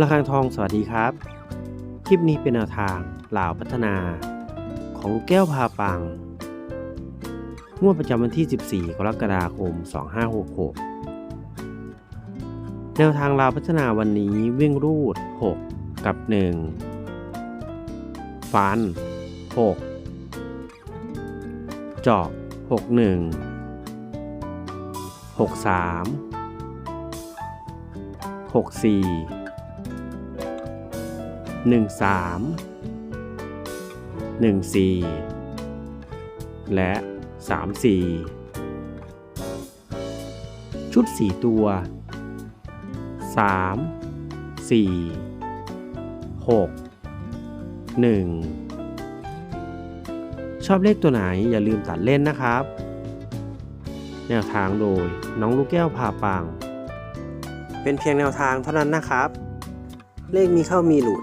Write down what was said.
ระฆังทองสวัสดีครับ คลิปนี้เป็นแนวทางลาวพัฒนา ของลูกแก้วพาปัง งวดประจำวันที่ 14 กรกฎาคม 2566 แนวทางลาวพัฒนาวันนี้วิ่งรูด 6 กับ 1 ฟัน 6 เจาะ 61 63 64 หนึ่งสามหนึ่งสี่และสามสี่ชุดสี่ตัวสามสี่หกหนึ่งชอบเลขตัวไหนอย่าลืมตัดเล่นนะครับ แนวทางโดยน้องลูกแก้วพาปัง เป็นเพียงแนวทางเท่านั้นนะครับ เลขมีเข้ามีหลุด